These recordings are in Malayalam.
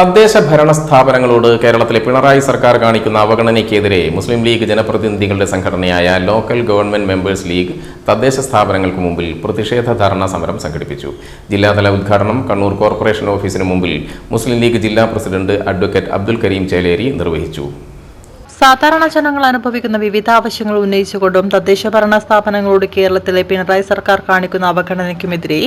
തദ്ദേശ ഭരണ സ്ഥാപനങ്ങളോട് കേരളത്തിലെ പിണറായി സർക്കാർ കാണിക്കുന്ന അവഗണനയ്ക്കെതിരെ മുസ്ലിം ലീഗ് ജനപ്രതിനിധികളുടെ സംഘടനയായ ലോക്കൽ ഗവൺമെന്റ് മെമ്പേഴ്സ് ലീഗ് തദ്ദേശ സ്ഥാപനങ്ങൾക്ക് മുമ്പിൽ പ്രതിഷേധ ധർണ സമരം സംഘടിപ്പിച്ചു. ജില്ലാതല ഉദ്ഘാടനം കണ്ണൂർ കോർപ്പറേഷൻ ഓഫീസിന് മുമ്പിൽ മുസ്ലിം ലീഗ് ജില്ലാ പ്രസിഡന്റ് അഡ്വക്കേറ്റ് അബ്ദുൽ കരീം ചേലേരി നിർവഹിച്ചു. സാധാരണ ജനങ്ങൾ അനുഭവിക്കുന്ന വിവിധ ആവശ്യങ്ങൾ ഉന്നയിച്ചുകൊണ്ടും തദ്ദേശ ഭരണ സ്ഥാപനങ്ങളോട് കേരളത്തിലെ പിണറായി സർക്കാർ കാണിക്കുന്ന അവഗണനയ്ക്കുമെതിരെ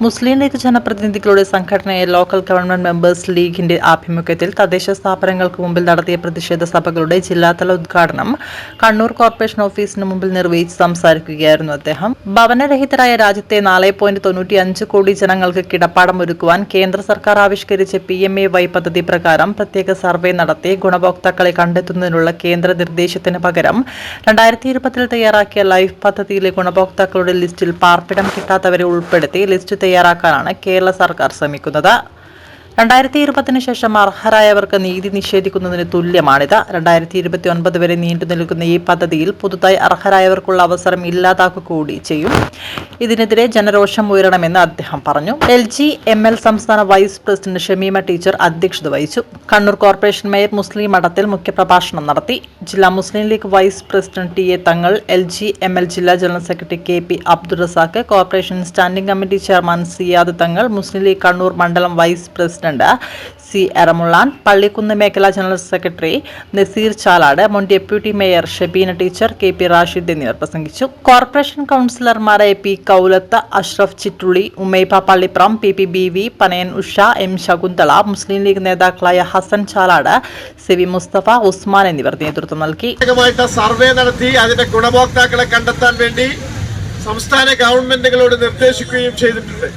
മുസ്ലിം ലീഗ് ജനപ്രതിനിധികളുടെ സംഘടനയായ ലോക്കൽ ഗവൺമെന്റ് മെമ്പേഴ്സ് ലീഗിന്റെ ആഭിമുഖ്യത്തിൽ തദ്ദേശ സ്ഥാപനങ്ങൾക്ക് മുമ്പിൽ നടത്തിയ പ്രതിഷേധ സഭകളുടെ ജില്ലാതല ഉദ്ഘാടനം കണ്ണൂർ കോർപ്പറേഷൻ ഓഫീസിന് മുമ്പിൽ നിർവഹിച്ച് സംസാരിക്കുകയായിരുന്നു അദ്ദേഹം. ഭവനരഹിതരായ രാജ്യത്തെ നാല് പോയിന്റ് തൊണ്ണൂറ്റി അഞ്ച് കോടി ജനങ്ങൾക്ക് കിടപ്പാടം ഒരുക്കുവാൻ കേന്ദ്ര സർക്കാർ ആവിഷ്കരിച്ച പി എം എ വൈ പദ്ധതി പ്രകാരം പ്രത്യേക സർവേ നടത്തി ഗുണഭോക്താക്കളെ കണ്ടെത്തുന്നതിനുള്ള കേന്ദ്ര നിർദ്ദേശത്തിന് പകരം രണ്ടായിരത്തി ഇരുപതിൽ തയ്യാറാക്കിയ ലൈഫ് പദ്ധതിയിലെ ഗുണഭോക്താക്കളുടെ ലിസ്റ്റിൽ പാർപ്പിടം കിട്ടാത്തവരെ ഉൾപ്പെടുത്തി ലിസ്റ്റ് തയ്യാറാക്കാനാണ് കേരള സർക്കാർ ശ്രമിക്കുന്നത്. രണ്ടായിരത്തി ഇരുപത്തിന് ശേഷം അർഹരായവർക്ക് നീതി നിഷേധിക്കുന്നതിന് തുല്യമാണിത്. രണ്ടായിരത്തി ഇരുപത്തി ഒൻപത് വരെ നീണ്ടു നിൽക്കുന്ന ഈ പദ്ധതിയിൽ പുതുതായി അർഹരായവർക്കുള്ള അവസരം ഇല്ലാതാക്കുക കൂടി ചെയ്യും. ഇതിനെതിരെ ജനരോഷം ഉയരണമെന്ന് അദ്ദേഹം പറഞ്ഞു. എൽ ജി എം എൽ സംസ്ഥാന വൈസ് പ്രസിഡന്റ് ഷമീമ ടീച്ചർ അധ്യക്ഷത വഹിച്ചു. കണ്ണൂർ കോർപ്പറേഷൻ മേയർ മുസ്ലിം മഠത്തിൽ മുഖ്യപ്രഭാഷണം നടത്തി. ജില്ലാ Muslim League vice president T A Thangal L G M L ജില്ലാ general secretary K P Abdul Razak corporation standing committee chairman Siyad Thangal Muslim League Kannur മണ്ഡലം vice president C Eramullan Pallikkunnu മേഖലാ ജനറൽ സെക്രട്ടറി നസീർ ചാലാട് മുൻ deputy mayor Shabeena teacher K P Rashid എന്നിവർ പ്രസംഗിച്ചു. കോർപ്പറേഷൻ കൗൺസിലർമാരായ P Koulath Ashraf Chittulli Umaiba Pallippuram P P B V Panayan Usha M Shakuntala Muslim League നേതാക്കളായ ഹസൻ ചാലാട് സി മുസ്തഫ ഉസ്മാൻ എന്നിവർ നേതൃത്വം നൽകി. സർവേ നടത്തി അതിന്റെ ഗുണഭോക്താക്കളെ കണ്ടെത്താൻ വേണ്ടി സംസ്ഥാന ഗവൺമെന്റുകളോട് നിർദ്ദേശിക്കുകയും ചെയ്തിട്ടുണ്ട്.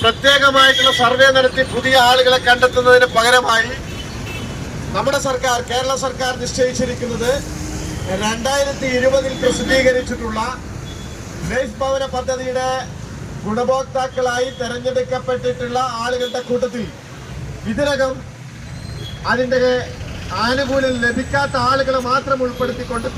പ്രത്യേകമായിട്ടുള്ള സർവേ നടത്തി പുതിയ ആളുകളെ കണ്ടെത്തുന്നതിന് പകരമായി നമ്മുടെ സർക്കാർ കേരള സർക്കാർ നിശ്ചയിച്ചിരിക്കുന്നത് രണ്ടായിരത്തി ഇരുപതിൽ പ്രസിദ്ധീകരിച്ചിട്ടുള്ള ലൈഫ് ഭവന പദ്ധതിയുടെ ഗുണഭോക്താക്കളായി തെരഞ്ഞെടുക്കപ്പെട്ടിട്ടുള്ള ആളുകളുടെ കൂട്ടത്തിൽ ഇതിനകം അതിന്റെ ആനുകൂല്യം ലഭിക്കാത്ത ആളുകളെ മാത്രം ഉൾപ്പെടുത്തിക്കൊണ്ട്